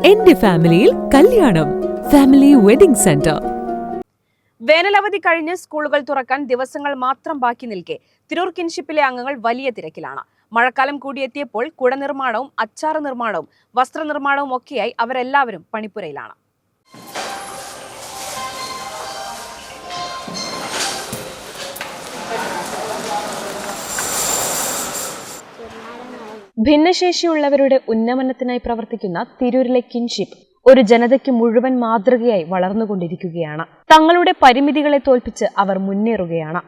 എന്റെ ഫാമിലിയിൽ കല്യാണം. Family wedding centre. വേനലവധി കഴിഞ്ഞ് സ്കൂളുകൾ തുറക്കാൻ ദിവസങ്ങൾ മാത്രം ബാക്കി നിൽക്കെ. തിരൂർ കിൻഷിപ്പിലെ അംഗങ്ങൾ വലിയ തിരക്കിലാണ്. മഴക്കാലം കൂടിയെത്തിയപ്പോൾ കുട നിർമ്മാണവും അച്ചാർ നിർമ്മാണവും വസ്ത്രനിർമ്മാണവും ഒക്കെയായി അവരെല്ലാവരും പണിപ്പുരയിലാണ്. ഭിന്നശേഷിയുള്ളവരുടെ ഉന്നമനത്തിനായി പ്രവർത്തിക്കുന്ന തിരൂരിലെ കിൻഷിപ്പ് ഒരു ജനതയ്ക്ക് മുഴുവൻ മാതൃകയായി വളർന്നുകൊണ്ടിരിക്കുകയാണ്. തങ്ങളുടെ പരിമിതികളെ തോൽപ്പിച്ച് അവർ മുന്നേറുകയാണ്.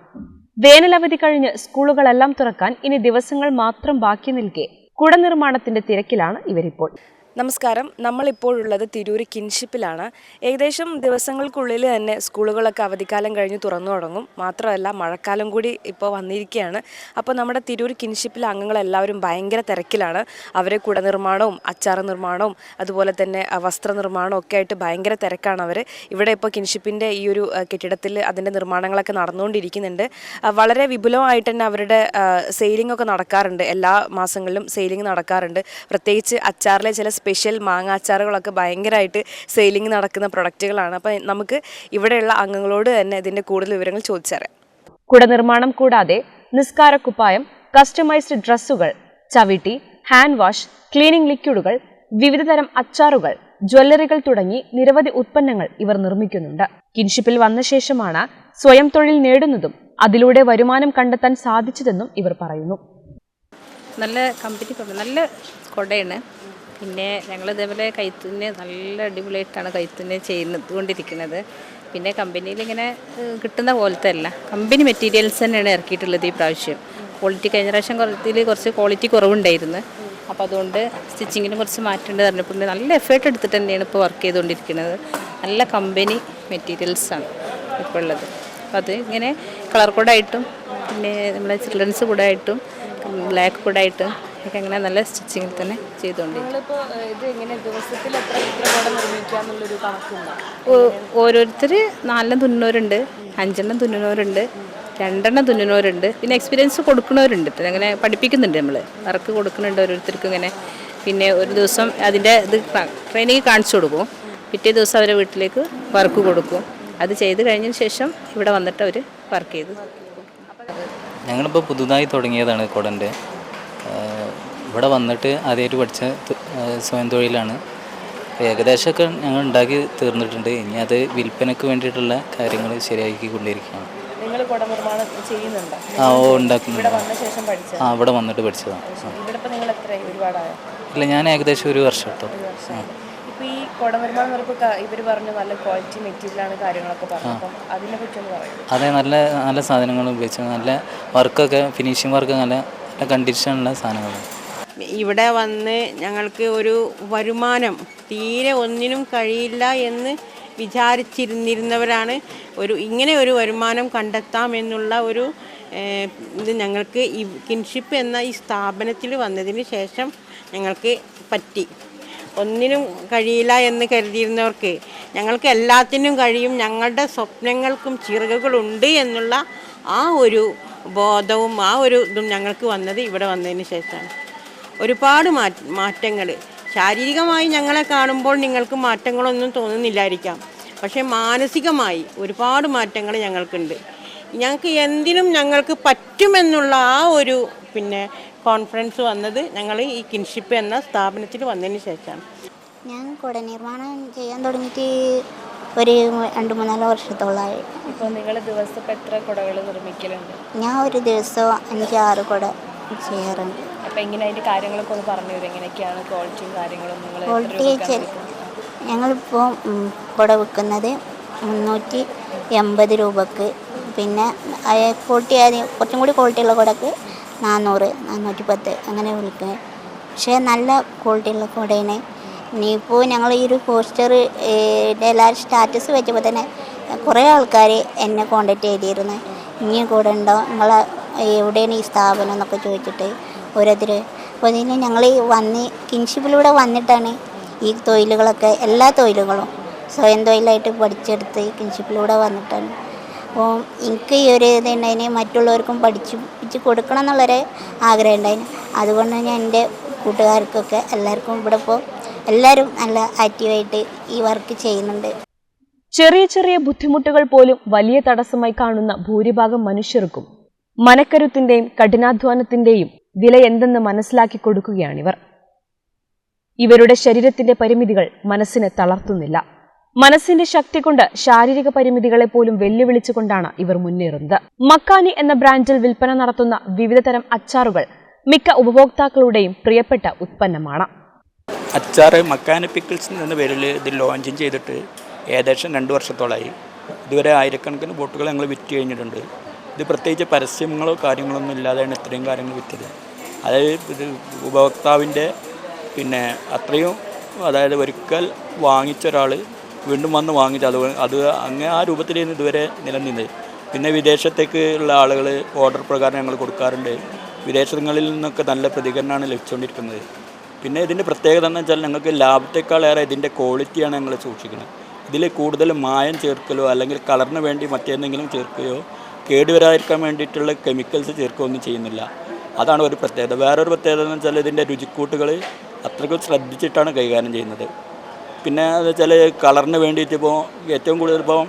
വേനലവധി കഴിഞ്ഞ് സ്കൂളുകളെല്ലാം തുറക്കാൻ ഇനി ദിവസങ്ങൾ മാത്രം ബാക്കി നിൽക്കെ കുട നിർമ്മാണത്തിന്റെ തിരക്കിലാണ് ഇവരിപ്പോൾ. നമസ്കാരം. നമ്മളിപ്പോഴുള്ളത് തിരൂർ കിൻഷിപ്പിലാണ്. ഏകദേശം ദിവസങ്ങൾക്കുള്ളിൽ തന്നെ സ്കൂളുകളൊക്കെ അവധിക്കാലം കഴിഞ്ഞ് തുറന്നു തുടങ്ങും. മാത്രമല്ല മഴക്കാലം കൂടി ഇപ്പോൾ വന്നിരിക്കുകയാണ്. അപ്പോൾ നമ്മുടെ തിരൂർ കിൻഷിപ്പിലെ അംഗങ്ങളെല്ലാവരും ഭയങ്കര തിരക്കിലാണ്. അവരെ കുട നിർമ്മാണവും അച്ചാർ നിർമ്മാണവും അതുപോലെ തന്നെ വസ്ത്രനിർമ്മാണവും ഒക്കെ ആയിട്ട് ഭയങ്കര തിരക്കാണ് അവർ ഇവിടെ ഇപ്പോൾ കിൻഷിപ്പിന്റെ ഈ ഒരു കെട്ടിടത്തിൽ അതിന്റെ നിർമ്മാണങ്ങളൊക്കെ നടന്നുകൊണ്ടിരിക്കുന്നുണ്ട്. വളരെ വിപുലമായിട്ട് തന്നെ അവരുടെ സെയിലിംഗ് ഒക്കെ നടക്കാറുണ്ട്. എല്ലാ മാസങ്ങളിലും സെയിലിംഗ് നടക്കാറുണ്ട്. പ്രത്യേകിച്ച് അച്ചാറിലെ ചില സ്പെഷ്യൽ മാങ്ങാച്ചാറുകളൊക്കെ ഭയങ്കരമായിട്ട് സെയിലിംഗ് നടക്കുന്ന പ്രൊഡക്റ്റുകളാണ്. അപ്പോൾ നമുക്ക് ഇവിടെയുള്ള അംഗങ്ങളോട് തന്നെ ഇതിന്റെ കൂടുതൽ വിവരങ്ങൾ ചോദിച്ചറിയാം. കുട നിർമ്മാണം കൂടാതെ നിസ്കാര കുപ്പായം കസ്റ്റമൈസ്ഡ് ഡ്രസ്സുകൾ ചവിട്ടി ഹാൻഡ് വാഷ് ക്ലീനിംഗ് ലിക്വിഡുകൾ വിവിധതരം അച്ചാറുകൾ ജ്വല്ലറികൾ തുടങ്ങി നിരവധി ഉത്പന്നങ്ങൾ ഇവർ നിർമ്മിക്കുന്നുണ്ട്. കിൻഷിപ്പിൽ വന്ന ശേഷമാണ് സ്വയം തൊഴിൽ നേടുന്നതും അതിലൂടെ വരുമാനം കണ്ടെത്താൻ സാധിച്ചതെന്നും ഇവർ പറയുന്നു. നല്ല കമ്പനി നല്ല കുടയാണ്. പിന്നെ ഞങ്ങൾ ഇതേപോലെ കൈത്തുന്നെ നല്ല അടിപൊളിയായിട്ടാണ് കൈത്തുന്നെ ചെയ്യുന്നത് കൊണ്ടിരിക്കുന്നത്. പിന്നെ കമ്പനിയിൽ ഇങ്ങനെ കിട്ടുന്ന പോലത്തെ അല്ല. കമ്പനി മെറ്റീരിയൽസ് തന്നെയാണ് ഇറക്കിയിട്ടുള്ളത് ഈ പ്രാവശ്യം. ക്വാളിറ്റി കഴിഞ്ഞ പ്രാവശ്യം കുറത്തിൽ കുറച്ച് ക്വാളിറ്റി കുറവുണ്ടായിരുന്നു. അപ്പോൾ അതുകൊണ്ട് സ്റ്റിച്ചിങ്ങിനും കുറച്ച് മാറ്റേണ്ടത് പറഞ്ഞപ്പോൾ നല്ല എഫേർട്ട് എടുത്തിട്ട് തന്നെയാണ് ഇപ്പോൾ വർക്ക് ചെയ്തുകൊണ്ടിരിക്കുന്നത്. നല്ല കമ്പനി മെറ്റീരിയൽസാണ് ഇപ്പോൾ ഉള്ളത്. അപ്പോൾ അത് ഇങ്ങനെ കളർ കോഡായിട്ടും പിന്നെ നമ്മളെ ചിൽഡ്രൻസ് കൂടായിട്ടും ബ്ലാക്ക് കൂടായിട്ടും ഒക്കെ അങ്ങനെ നല്ല സ്റ്റിച്ചിങ്ങിൽ തന്നെ ചെയ്തുകൊണ്ടിരിക്കും ഓ- ഓരോരുത്തർ നാലെണ്ണം തുന്നുന്നവരുണ്ട് അഞ്ചെണ്ണം തുന്നുന്നവരുണ്ട് രണ്ടെണ്ണം തുന്നുന്നവരുണ്ട്. പിന്നെ എക്സ്പീരിയൻസ് കൊടുക്കുന്നവരുണ്ട്. പിന്നെ അങ്ങനെ പഠിപ്പിക്കുന്നുണ്ട് നമ്മൾ വർക്ക് കൊടുക്കുന്നുണ്ട് ഓരോരുത്തർക്കും ഇങ്ങനെ. പിന്നെ ഒരു ദിവസം അതിന്റെ ഇത് ട്രെയിനിങ് കാണിച്ചു കൊടുക്കും. പിറ്റേ ദിവസം അവരെ വീട്ടിലേക്ക് വർക്ക് കൊടുക്കും. അത് ചെയ്ത് കഴിഞ്ഞതിന് ശേഷം ഇവിടെ വന്നിട്ട് അവർ വർക്ക് ചെയ്ത്. ഞങ്ങളിപ്പോൾ പുതുതായി തുടങ്ങിയതാണ് കുടന്റെ ഇവിടെ വന്നിട്ട് ആദ്യമായിട്ട് പഠിച്ച സ്വയം തൊഴിലാണ്. ഏകദേശമൊക്കെ ഞങ്ങൾ ഉണ്ടാക്കി തീർന്നിട്ടുണ്ട്. ഇനി അത് വിൽപ്പനയ്ക്ക് വേണ്ടിയിട്ടുള്ള കാര്യങ്ങൾ ശരിയാക്കി കൊണ്ടിരിക്കുകയാണ് ആ ഓ ഉണ്ടാക്കുന്നുണ്ട്. ആ ഇവിടെ വന്നിട്ട് പഠിച്ചതാണ്. ഇല്ല ഞാൻ ഏകദേശം ഒരു വർഷം എടുത്തു ഈ ഇവർ പറഞ്ഞു നല്ല ക്വാളിറ്റി മെറ്റീരിയലാണ് കാര്യങ്ങളൊക്കെ പറഞ്ഞു അപ്പം അതിനെ പറ്റി ഒന്ന് പറയും. അതെ നല്ല നല്ല സാധനങ്ങൾ ഉപയോഗിച്ച് നല്ല വർക്കൊക്കെ ഫിനിഷിങ് വർക്ക് നല്ല നല്ല കണ്ടീഷനുള്ള സാധനങ്ങളാണ്. ഇവിടെ വന്ന് ഞങ്ങൾക്ക് ഒരു വരുമാനം തീരെ ഒന്നിനും കഴിയില്ല എന്ന് വിചാരിച്ചിരുന്നിരുന്നവരാണ്. ഒരു ഇങ്ങനെ ഒരു വരുമാനം കണ്ടെത്താം എന്നുള്ള ഒരു ഇത് ഞങ്ങൾക്ക് ഈ കിൻഷിപ്പ് എന്ന ഈ സ്ഥാപനത്തിൽ വന്നതിന് ശേഷം ഞങ്ങൾക്ക് പറ്റി. ഒന്നിനും കഴിയില്ല എന്ന് കരുതിയിരുന്നവർക്ക് ഞങ്ങൾക്ക് എല്ലാത്തിനും കഴിയും ഞങ്ങളുടെ സ്വപ്നങ്ങൾക്കും ചിറകുകളുണ്ട് എന്നുള്ള ആ ഒരു ബോധവും ആ ഒരു ഇതും ഞങ്ങൾക്ക് വന്നത് ഇവിടെ വന്നതിന് ശേഷമാണ്. ഒരുപാട് മാറ്റങ്ങൾ ശാരീരികമായി ഞങ്ങളെ കാണുമ്പോൾ നിങ്ങൾക്ക് മാറ്റങ്ങളൊന്നും തോന്നുന്നില്ലായിരിക്കാം. പക്ഷേ മാനസികമായി ഒരുപാട് മാറ്റങ്ങൾ ഞങ്ങൾക്കുണ്ട്. ഞങ്ങൾക്ക് എന്തിനും ഞങ്ങൾക്ക് പറ്റുമെന്നുള്ള ആ ഒരു പിന്നെ കോൺഫിഡൻസ് വന്നത് ഞങ്ങൾ ഈ കിൻഷിപ്പ് എന്ന സ്ഥാപനത്തിൽ വന്നതിന് ശേഷമാണ്. ഞാൻ കുട നിർമ്മാണം ചെയ്യാൻ തുടങ്ങിയിട്ട് ഒരു രണ്ട് മൂന്നാൽ വർഷത്തോളായി. ഇപ്പോൾ നിങ്ങൾ ദിവസം എത്ര കുടകൾ നിർമ്മിക്കലുണ്ട്? ഞാൻ ഒരു ദിവസം അഞ്ച് ആറ് കുട ചെയ്യാറുണ്ട്. അപ്പം എങ്ങനെ അതിന്റെ കാര്യങ്ങളൊക്കെ ഒന്ന് പറഞ്ഞു തരും എങ്ങനെയൊക്കെയാണ് ക്വാളിറ്റിയും കാര്യങ്ങളും നിങ്ങൾ ക്വാളിറ്റി ഞങ്ങളിപ്പോൾ ഇവിടെ വിൽക്കുന്നത് മുന്നൂറ്റി എൺപത് രൂപക്ക്. പിന്നെ ക്വാളിറ്റി ആദ്യം കുറച്ചും കൂടി ക്വാളിറ്റിയുള്ള കുടക്ക് നാനൂറ് നാനൂറ്റി പത്ത് അങ്ങനെ വിൽക്കുന്നത്. പക്ഷേ നല്ല ക്വാളിറ്റിയുള്ള കുടയാണ്. ഇനിയിപ്പോൾ ഞങ്ങൾ ഈ ഒരു പോസ്റ്റർ എല്ലാവരും സ്റ്റാറ്റസ് വെച്ചപ്പോൾ തന്നെ കുറേ ആൾക്കാർ എന്നെ കോണ്ടാക്ട് ചെയ്തിരുന്നു. ഇനിയും കൂടെ ഉണ്ടോ? നിങ്ങളെ എവിടെയാണ് ഈ സ്ഥാപനം എന്നൊക്കെ ചോദിച്ചിട്ട്. ഓരോരുത്തർ അപ്പോൾ ഇതിന് ഞങ്ങൾ വന്ന് കിൻഷിപ്പിലൂടെ വന്നിട്ടാണ് ഈ തൊഴിലുകളൊക്കെ എല്ലാ തൊഴിലുകളും സ്വയം തൊഴിലായിട്ട് പഠിച്ചെടുത്ത് കിൻഷിപ്പിലൂടെ വന്നിട്ടാണ്. അപ്പോൾ എനിക്ക് ഈ ഒരു ഇതുണ്ടായിന് മറ്റുള്ളവർക്കും പഠിപ്പിച്ച് കൊടുക്കണം എന്നുള്ളൊരു ആഗ്രഹം ഉണ്ടായിന് അതുകൊണ്ട് ഞാൻ എന്റെ കൂട്ടുകാർക്കൊക്കെ എല്ലാവർക്കും ഇവിടെ ഇപ്പോൾ എല്ലാവരും നല്ല ആക്റ്റീവായിട്ട് ഈ വർക്ക് ചെയ്യുന്നുണ്ട്. ചെറിയ ചെറിയ ബുദ്ധിമുട്ടുകൾ പോലും വലിയ തടസ്സമായി കാണുന്ന ഭൂരിഭാഗം മനുഷ്യർക്കും മനക്കരുത്തിന്റെയും കഠിനാധ്വാനത്തിന്റെയും വില എന്തെന്ന് മനസ്സിലാക്കി കൊടുക്കുകയാണിവർ. ഇവരുടെ ശരീരത്തിന്റെ പരിമിതികൾ മനസ്സിനെ തളർത്തുന്നില്ല. മനസ്സിന്റെ ശക്തി കൊണ്ട് ശാരീരിക പരിമിതികളെ പോലും വെല്ലുവിളിച്ചുകൊണ്ടാണ് ഇവർ മുന്നേറുന്നത്. മക്കാനി എന്ന ബ്രാൻഡിൽ വിൽപ്പന നടത്തുന്ന വിവിധതരം അച്ചാറുകൾ മിക്ക ഉപഭോക്താക്കളുടെയും പ്രിയപ്പെട്ട ഉത്പന്നമാണ്. അച്ചാറ് മക്കാനി പിക്കിൾസ് എന്ന പേരിൽ ഇത് ലോഞ്ചിങ് ചെയ്തിട്ട് ഏകദേശം രണ്ട് വർഷത്തോളമായി ഇതുവരെ ആയിരക്കണക്കിന് ബോട്ടുകൾ ഞങ്ങൾ വിറ്റ് കഴിഞ്ഞിട്ടുണ്ട്. ഇത് പ്രത്യേകിച്ച് പരസ്യങ്ങളോ കാര്യങ്ങളൊന്നും ഇല്ലാതെയാണ് ഇത്രയും കാര്യങ്ങൾ വിറ്റത്. അതായത് ഉപഭോക്താവിന്റെ പിന്നെ അത്രയും അതായത് ഒരിക്കൽ വാങ്ങിച്ച ഒരാൾ വീണ്ടും വന്ന് വാങ്ങിച്ചത് അത് അങ്ങനെ ആ രൂപത്തിലായിരുന്നു ഇതുവരെ നിലനിന്നത് പിന്നെ വിദേശത്തേക്ക് ഉള്ള ആളുകൾ ഓർഡർ പ്രകാരം ഞങ്ങൾ കൊടുക്കാറുണ്ട്. വിദേശങ്ങളിൽ നിന്നൊക്കെ നല്ല പ്രതികരണമാണ് ലഭിച്ചുകൊണ്ടിരിക്കുന്നത്. പിന്നെ ഇതിന്റെ പ്രത്യേകത എന്ന് വെച്ചാൽ ഞങ്ങൾക്ക് ലാഭത്തെക്കാളേറെ ഇതിന്റെ ക്വാളിറ്റിയാണ് ഞങ്ങൾ സൂക്ഷിക്കുന്നത്. ഇതിൽ കൂടുതൽ മായം ചേർക്കലോ അല്ലെങ്കിൽ കളറിന് വേണ്ടി മറ്റേന്തെങ്കിലും ചേർക്കുകയോ കേടുവരാതിരിക്കാൻ വേണ്ടിയിട്ടുള്ള കെമിക്കൽസ് ചേർക്കുകയോ ഒന്നും ചെയ്യുന്നില്ല. അതാണ് ഒരു പ്രത്യേകത. വേറൊരു പ്രത്യേകത എന്ന് വെച്ചാൽ ഇതിന്റെ രുചിക്കൂട്ടുകൾ അത്രയ്ക്കും ശ്രദ്ധിച്ചിട്ടാണ് കൈകാര്യം ചെയ്യുന്നത്. പിന്നെ എന്ന് വെച്ചാൽ കളറിന് വേണ്ടിയിട്ട് ഇപ്പോൾ ഏറ്റവും കൂടുതൽ ഇപ്പോൾ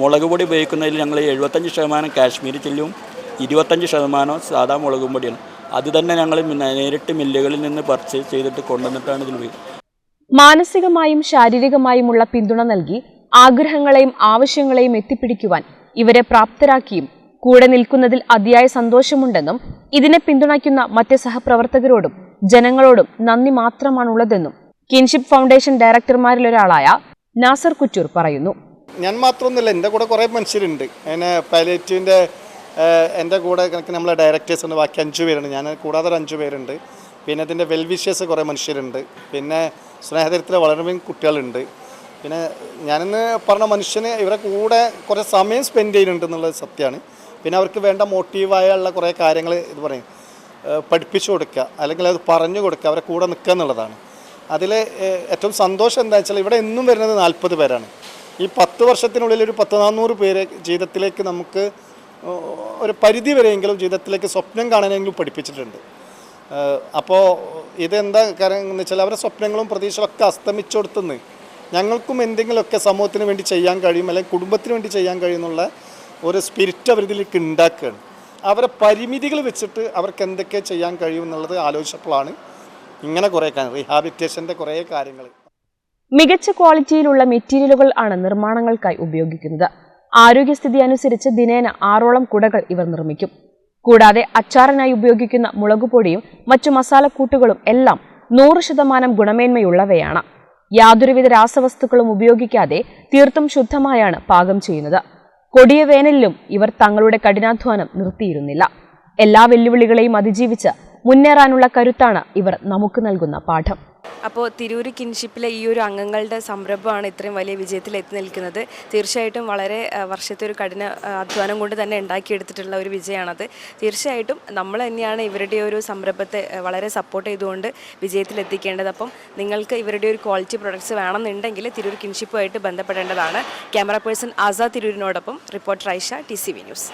മുളക് പൊടി ഉപയോഗിക്കുന്നതിൽ ഞങ്ങൾ എഴുപത്തഞ്ച് ശതമാനം കാശ്മീരി ചില്ലും ഇരുപത്തഞ്ച് ശതമാനം സാധാ മുളകും പൊടിയാണ്. അത് തന്നെ ഞങ്ങൾ നേരിട്ട് മില്ലുകളിൽ നിന്ന് പർച്ചേസ് ചെയ്തിട്ട് കൊണ്ടുവന്നിട്ടാണ് ഇതിൽ മാനസികമായും ശാരീരികമായുമുള്ള പിന്തുണ നൽകി ആഗ്രഹങ്ങളെയും ആവശ്യങ്ങളെയും എത്തിപ്പിടിക്കുവാൻ ഇവരെ പ്രാപ്തരാക്കിയും കൂടെ നിൽക്കുന്നതിൽ അതിയായ സന്തോഷമുണ്ടെന്നും ഇതിനെ പിന്തുണയ്ക്കുന്ന മറ്റ് സഹപ്രവർത്തകരോടും ജനങ്ങളോടും നന്ദി മാത്രമാണുള്ളതെന്നും കിൻഷിപ്പ് ഫൗണ്ടേഷൻ ഡയറക്ടർമാരിലൊരാളായ നാസർ കുറ്റൂർ പറയുന്നു. ഞാൻ മാത്രമൊന്നുമില്ല എന്റെ കൂടെ കുറേ മനുഷ്യരുണ്ട്. അതിനെ പൈലറ്റിന്റെ എന്റെ കൂടെ നമ്മളെ ഡയറക്ടേഴ്സ് ഉണ്ട്. ബാക്കി അഞ്ച് പേരുണ്ട്. ഞാൻ കൂടാതെ ഒരു അഞ്ച് പേരുണ്ട്. പിന്നെ ഇതിന്റെ വെൽവിഷ്യസ് കുറേ മനുഷ്യരുണ്ട്. പിന്നെ സ്നേഹതരത്തിലെ വളരെയധികം കുട്ടികളുണ്ട്. പിന്നെ ഞാനിന്ന് പറഞ്ഞ മനുഷ്യന് ഇവരെ കൂടെ കുറേ സമയം സ്പെൻഡ് ചെയ്യുന്നുണ്ട് എന്നുള്ളത് സത്യമാണ്. പിന്നെ അവർക്ക് വേണ്ട മോട്ടീവായുള്ള കുറേ കാര്യങ്ങൾ ഇത് പറയും. പഠിപ്പിച്ചു കൊടുക്കുക. അല്ലെങ്കിൽ അത് പറഞ്ഞു കൊടുക്കുക. അവരെ കൂടെ നിൽക്കുക എന്നുള്ളതാണ്. അതിൽ ഏറ്റവും സന്തോഷം എന്താ വെച്ചാൽ ഇവിടെ എന്നും വരുന്നത് നാൽപ്പത് പേരാണ്. ഈ പത്ത് വർഷത്തിനുള്ളിൽ ഒരു പത്ത് നാനൂറ് പേര് ജീവിതത്തിലേക്ക് നമുക്ക് ഒരു പരിധി വരെയെങ്കിലും ജീവിതത്തിലേക്ക് സ്വപ്നം കാണാനെങ്കിലും പഠിപ്പിച്ചിട്ടുണ്ട്. അപ്പോൾ ഇതെന്താ കാര്യം എന്ന് വെച്ചാൽ അവരുടെ സ്വപ്നങ്ങളും പ്രതീക്ഷകളൊക്കെ അസ്തമിച്ചു കൊടുത്തുനിന്ന് ഞങ്ങൾക്കും എന്തെങ്കിലുമൊക്കെ സമൂഹത്തിന് വേണ്ടി ചെയ്യാൻ കഴിയും അല്ലെങ്കിൽ കുടുംബത്തിന് വേണ്ടി ചെയ്യാൻ കഴിയുന്നുള്ള ഒരു സ്പിരിറ്റ് അവരിതിലേക്ക് ഉണ്ടാക്കുകയാണ് അവരെ പരിമിതികൾ വെച്ചിട്ട് അവർക്ക് എന്തൊക്കെ ചെയ്യാൻ കഴിയും എന്നുള്ളത് ആലോചിച്ചപ്പോഴാണ് ഇങ്ങനെ കുറേ കാര്യങ്ങൾ റീഹാബിലിറ്റേഷന്റെ കുറേ കാര്യങ്ങൾ. മികച്ച ക്വാളിറ്റിയിലുള്ള മെറ്റീരിയലുകൾ ആണ് നിർമ്മാണങ്ങൾക്കായി ഉപയോഗിക്കുന്നത്. ആരോഗ്യസ്ഥിതി അനുസരിച്ച് ദിനേന ആറോളം കുടകൾ ഇവർ നിർമ്മിക്കും. കൂടാതെ അച്ചാറിനായി ഉപയോഗിക്കുന്ന മുളകുപൊടിയും മറ്റു മസാലക്കൂട്ടുകളും എല്ലാം നൂറ് ശതമാനം ഗുണമേന്മയുള്ളവയാണ്. യാതൊരുവിധ രാസവസ്തുക്കളും ഉപയോഗിക്കാതെ തീർത്തും ശുദ്ധമായാണ് പാകം ചെയ്യുന്നത്. കൊടിയ വേനലിലും ഇവർ തങ്ങളുടെ കഠിനാധ്വാനം നിർത്തിയിരുന്നില്ല. എല്ലാ വെല്ലുവിളികളെയും അതിജീവിച്ച് മുന്നേറാനുള്ള കരുത്താണ് ഇവർ നമുക്ക് നൽകുന്ന പാഠം. അപ്പോൾ തിരൂർ കിൻഷിപ്പിലെ ഈ ഒരു അംഗങ്ങളുടെ സംരംഭമാണ് ഇത്രയും വലിയ വിജയത്തിൽ എത്തി നിൽക്കുന്നത്. തീർച്ചയായിട്ടും വളരെ വർഷത്തെ ഒരു കഠിന അധ്വാനം കൊണ്ട് തന്നെ ഉണ്ടാക്കിയെടുത്തിട്ടുള്ള ഒരു വിജയമാണത്. തീർച്ചയായിട്ടും നമ്മൾ തന്നെയാണ് ഇവരുടെ ഒരു സംരംഭത്തെ വളരെ സപ്പോർട്ട് ചെയ്തുകൊണ്ട് വിജയത്തിൽ എത്തിക്കേണ്ടത്. അപ്പം നിങ്ങൾക്ക് ഇവരുടെ ഒരു ക്വാളിറ്റി പ്രൊഡക്ട്സ് വേണമെന്നുണ്ടെങ്കിൽ തിരൂർ കിൻഷിപ്പുമായിട്ട് ബന്ധപ്പെടേണ്ടതാണ്. Camera person Azad തിരൂരിനോടൊപ്പം reporter Aisha T C V news.